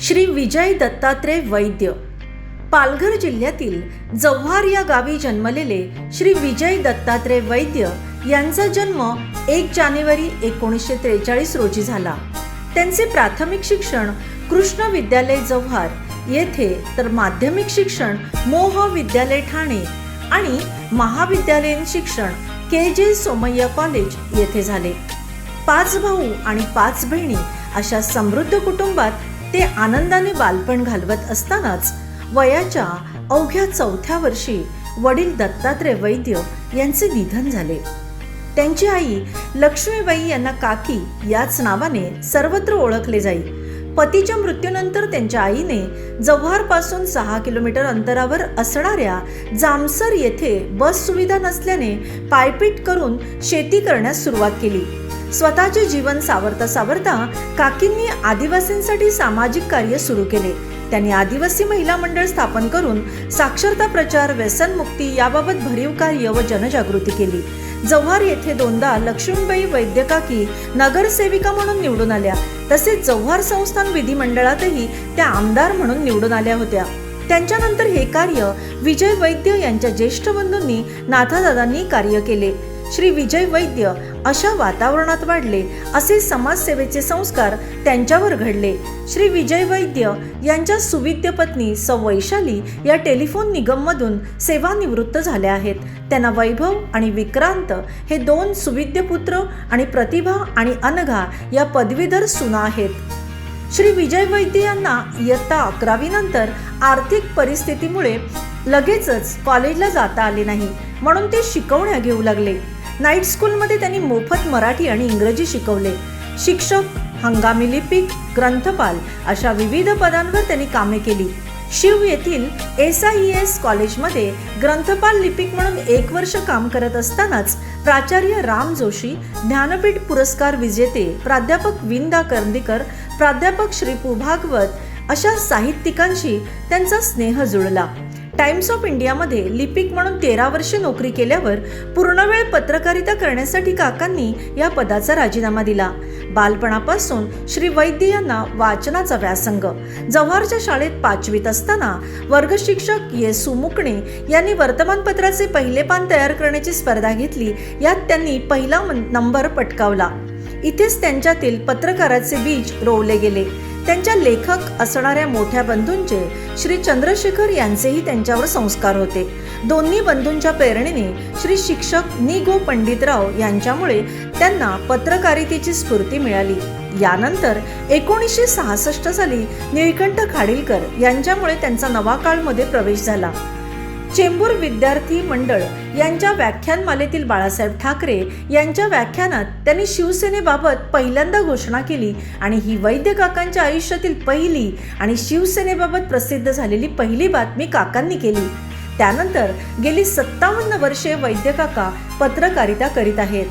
श्री विजय दत्तात्रय वैद्य. पालघर जिल्ह्यातील जव्हार या गावी जन्मलेले श्री विजय दत्तात्रय वैद्य यांचा जन्म एक जानेवारी एकोणीसशे त्रेचाळीस रोजी झाला. त्यांचे प्राथमिक शिक्षण कृष्ण विद्यालय जव्हार येथे तर माध्यमिक शिक्षण मोह विद्यालय ठाणे आणि महाविद्यालयीन शिक्षण के जे सोमय्या कॉलेज येथे झाले. पाच भाऊ आणि पाच बहिणी अशा समृद्ध कुटुंबात ते आनंदाने बालपण घालवत असतानाच वयाच्या अवघ्या चौथ्या वर्षी वडील दत्तात्रय वैद्य यांचे निधन झाले. त्यांची आई लक्ष्मीबाई यांना काकी याच नावाने सर्वत्र ओळखले जाई. पतीच्या मृत्यूनंतर त्यांच्या आईने जव्हारपासून सहा किलोमीटर अंतरावर असणाऱ्या जामसर येथे बस सुविधा नसल्याने पायपीट करून शेती करण्यास सुरुवात केली. स्वतःचे जीवन सावरता सावरता काकींनी आदिवासींसाठी सामाजिक कार्य सुरू केले. त्यांनी आदिवासी महिला मंडळ स्थापन करून साक्षरता प्रचार व्यसनमुक्ती याबाबत भरीव कार्य व जनजागृती केली. जव्हार येथे दोनदा लक्ष्मीबाई वैद्यकाकी नगरसेविका म्हणून निवडून आल्या. तसेच जव्हार संस्थान विधिमंडळातही त्या आमदार म्हणून निवडून आल्या होत्या. त्यांच्यानंतर हे कार्य विजय वैद्य यांच्या ज्येष्ठ बंधूंनी नाथादादांनी कार्य केले. श्री विजय वैद्य अशा वातावरणात वाढले असे समाजसेवेचे संस्कार त्यांच्यावर घडले. श्री विजय वैद्य यांच्या सुविद्य पत्नी सौ वैशाली या टेलिफोन निगममधून सेवानिवृत्त झाल्या आहेत. त्यांना वैभव आणि विक्रांत हे दोन सुविद्य पुत्र आणि प्रतिभा आणि अनघा या पदवीधर सुना आहेत. श्री विजय वैद्य यांना इयत्ता अकरावी नंतर आर्थिक परिस्थितीमुळे लगेचच कॉलेजला जाता आले नाही म्हणून ते शिकवण्या घेऊ लागले. नाईट स्कूलमध्ये त्यांनी मोफत मराठी आणि इंग्रजी शिकवले. शिक्षक हंगामी लिपिक ग्रंथपाल अशा विविध पदांवर त्यांनी कामे केली. शिव येथील एस आय एस कॉलेजमध्ये ग्रंथपाल लिपिक म्हणून एक वर्ष काम करत असतानाच प्राचार्य राम जोशी ज्ञानपीठ पुरस्कार विजेते प्राध्यापक विंदा करंदीकर प्राध्यापक श्रीपू भागवत अशा साहित्यिकांशी त्यांचा स्नेह जुळला. टाइम्स ऑफ इंडियामध्ये लिपिक म्हणून तेरा वर्षे नोकरी केल्यावर पूर्णवेळ पत्रकारिता करण्यासाठी काकांनी या पदाचा राजीनामा दिला. बालपणापासून श्री वैद्य यांना वाचनाचा व्यासंग. जव्हारच्या शाळेत पाचवीत असताना वर्गशिक्षक येसू मुकणे यांनी वर्तमानपत्राचे पहिले पान तयार करण्याची स्पर्धा घेतली. यात त्यांनी पहिला नंबर पटकावला. इथेच त्यांच्यातील पत्रकाराचे बीज रोवले गेले. त्यांच्या लेखक असणाऱ्या मोठ्या बंधूंचे श्री चंद्रशेखर यांचेही त्यांच्यावर संस्कार होते. दोन्ही बंधूंच्या प्रेरणेने श्री शिक्षक नि. गो. पंडितराव यांच्यामुळे त्यांना पत्रकारितेची स्फूर्ती मिळाली. यानंतर एकोणीसशे सहासष्ट साली निळकंठ खाडीलकर यांच्यामुळे त्यांचा नवा काळमध्ये प्रवेश झाला. चेंबूर विद्यार्थी मंडळ यांच्या व्याख्यानमालेतील बाळासाहेब ठाकरे यांच्या व्याख्यानात त्यांनी शिवसेनेबाबत पहिल्यांदा घोषणा केली आणि ही वैद्य काकांच्या आयुष्यातील पहिली आणि शिवसेनेबाबत प्रसिद्ध झालेली पहिली बातमी काकांनी केली. त्यानंतर गेली सत्तावन्न वर्षे वैद्य काका पत्रकारिता करीत आहेत.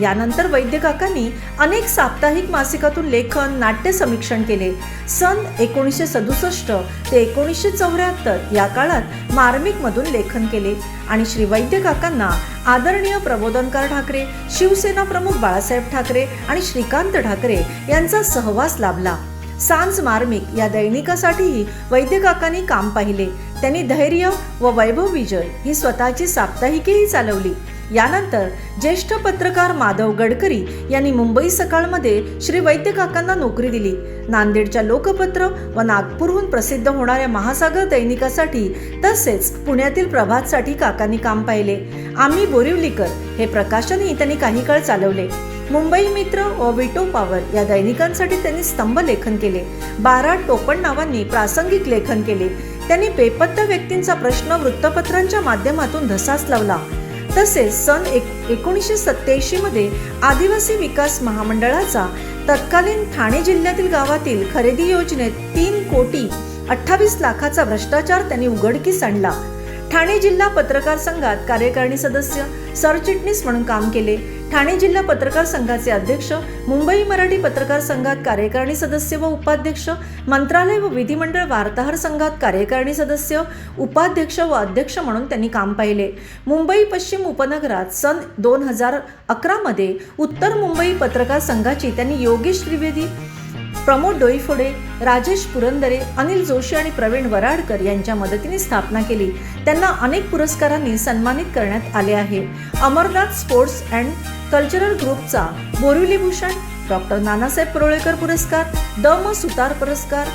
यानंतर वैद्यकाकांनी अनेक साप्ताहिक मासिकातून लेखन नाट्य समीक्षण केले. सन एकोणीसशे सदुसष्ट ते एकोणीसशे चौऱ्याहत्तर या काळात मार्मिकमधून लेखन केले आणि श्री वैद्यकाकांना आदरणीय प्रबोधनकार ठाकरे शिवसेना प्रमुख बाळासाहेब ठाकरे आणि श्रीकांत ठाकरे यांचा सहवास लाभला. सांज मार्मिक या दैनिकासाठीही वैद्यकाकांनी काम पाहिले. त्यांनी धैर्य व वैभव विजय ही स्वतःची साप्ताहिकेही चालवली. यानंतर ज्येष्ठ पत्रकार माधव गडकरी यांनी मुंबई सकाळमध्ये श्री वैद्य काकांना नोकरी दिली. नांदेडच्या लोकपत्र व नागपूरहून प्रसिद्ध होणाऱ्या महासागर दैनिकासाठी तसेच पुण्यातील प्रभातसाठी काकांनी काम पाहिले. आम्ही बोरिवलीकर हे प्रकाशनही त्यांनी काही काळ चालवले. मुंबई मित्र व विटो पॉवर या दैनिकांसाठी त्यांनी स्तंभ लेखन केले. बारा टोपण नावांनी प्रासंगिक लेखन केले. त्यांनी बेपत्ता व्यक्तींचा प्रश्न वृत्तपत्रांच्या माध्यमातून धसास लावला. तसेच सन एक एकोणीसशे सत्त्याऐंशीमध्ये आदिवासी विकास महामंडळाचा तत्कालीन ठाणे जिल्ह्यातील गावातील खरेदी योजनेत तीन कोटी अठ्ठावीस लाखाचा भ्रष्टाचार त्यांनी उघडकीस आणला. ठाणे जिल्हा पत्रकार संघात कार्यकारिणी सदस्य सरचिटणीस म्हणून काम केले. ठाणे जिल्हा पत्रकार संघाचे अध्यक्ष मुंबई मराठी पत्रकार संघात कार्यकारिणी सदस्य व उपाध्यक्ष मंत्रालय व विधिमंडळ वार्ताहर संघात कार्यकारिणी सदस्य उपाध्यक्ष व अध्यक्ष म्हणून त्यांनी काम पाहिले. मुंबई पश्चिम उपनगरात सन दोन हजार अकरामध्ये उत्तर मुंबई पत्रकार संघाची त्यांनी योगेश त्रिवेदी प्रमोद डोईफोडे राजेश पुरंदरे अनिल जोशी आणि प्रवीण वराडकर यांच्या मदतीने स्थापना केली. त्यांना अनेक पुरस्कारांनी सन्मानित करण्यात आले आहे. अमरनाथ स्पोर्ट्स अँड कल्चरल ग्रुपचा बोरिवलीभूषण डॉक्टर नानासाहेब परोळेकर पुरस्कार द म सुतार पुरस्कार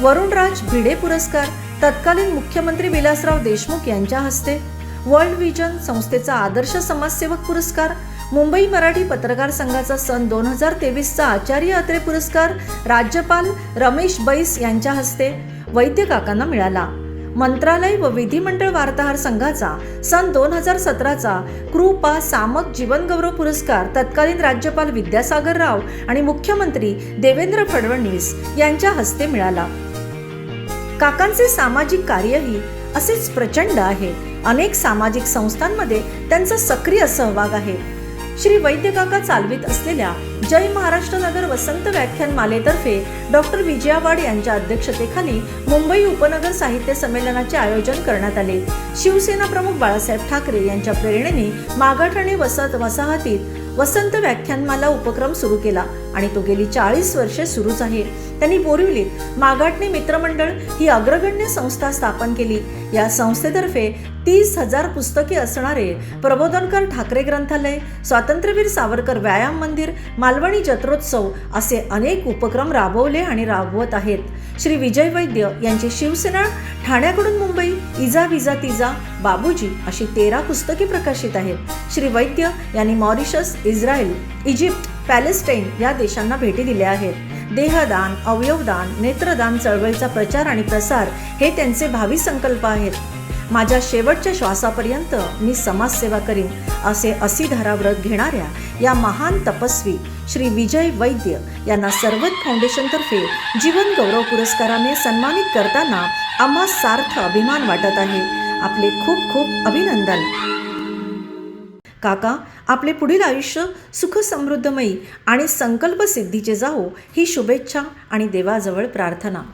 वरुणराज भिडे पुरस्कार तत्कालीन मुख्यमंत्री विलासराव देशमुख यांच्या हस्ते वर्ल्ड विजन संस्थेचा आदर्श समाजसेवक पुरस्कार मुंबई मराठी पत्रकार संघाचा सन दोन हजार तेवीसचा आचार्य अत्रे पुरस्कार राज्यपाल रमेश बैस यांच्या हस्ते वैद्य काकांना मिळाला. मंत्रालय व विधिमंडळ वार्ताहर संघाचा सन दोन हजार सतराचा कृपा सामक जीवनगौरव पुरस्कार तत्कालीन राज्यपाल विद्यासागर राव आणि मुख्यमंत्री देवेंद्र फडणवीस यांच्या हस्ते मिळाला. काकांचे सामाजिक कार्यही असेच प्रचंड आहे. अनेक सामाजिक संस्थांमध्ये त्यांचा सक्रिय सहभाग आहे. श्री वैद्य काका चालवित असलेल्या जय महाराष्ट्र नगर वसंत व्याख्यान मालेतर्फे डॉक्टर विजयावाड यांच्या अध्यक्षतेखाली मुंबई उपनगर साहित्य संमेलनाचे आयोजन करण्यात आले. शिवसेना प्रमुख बाळासाहेब ठाकरे यांच्या प्रेरणेने मागाठाणे वसत वसाहतीत वसंत व्याख्यानमाला उपक्रम सुरू केला आणि तो गेली चाळीस वर्षे सुरूच आहे. त्यांनी बोरिवलीत मागाटणे मित्रमंडळ ही अग्रगण्य संस्था स्थापन केली. या संस्थेतर्फे तीस हजार पुस्तके असणारे प्रबोधनकर ठाकरे ग्रंथालय स्वातंत्र्यवीर सावरकर व्यायाम मंदिर मालवणी जत्रोत्सव असे अनेक उपक्रम राबवले आणि राबवत आहेत. श्री विजय वैद्य यांची शिवसेना ठाण्याकडून मुंबई इजा विजा तिजा बाबूजी अशी तेरा पुस्तके प्रकाशित आहेत. श्री वैद्य यांनी मॉरिशस इस्रायल इजिप्त पॅलेस्टाईन या देशांना भेटी दिल्या आहेत. देहदान अवयवदान नेत्रदान चळवळीचा प्रचार आणि प्रसार हे त्यांचे भावी संकल्प आहेत. माझ्या शेवटच्या श्वासापर्यंत मी समाजसेवा करीन असे असीधारा व्रत घेणाऱ्या या महान तपस्वी श्री विजय वैद्य यांना सर्वत फाउंडेशनतर्फे जीवन गौरव पुरस्काराने सन्मानित करताना आम्हा सार्थ अभिमान वाटत आहे. आपले खूप खूप अभिनंदन. काका आपले पुढील आयुष्य सुख समृद्धमयी आणि संकल्पसिद्धीचे जावो ही शुभेच्छा आणि देवाजवळ प्रार्थना.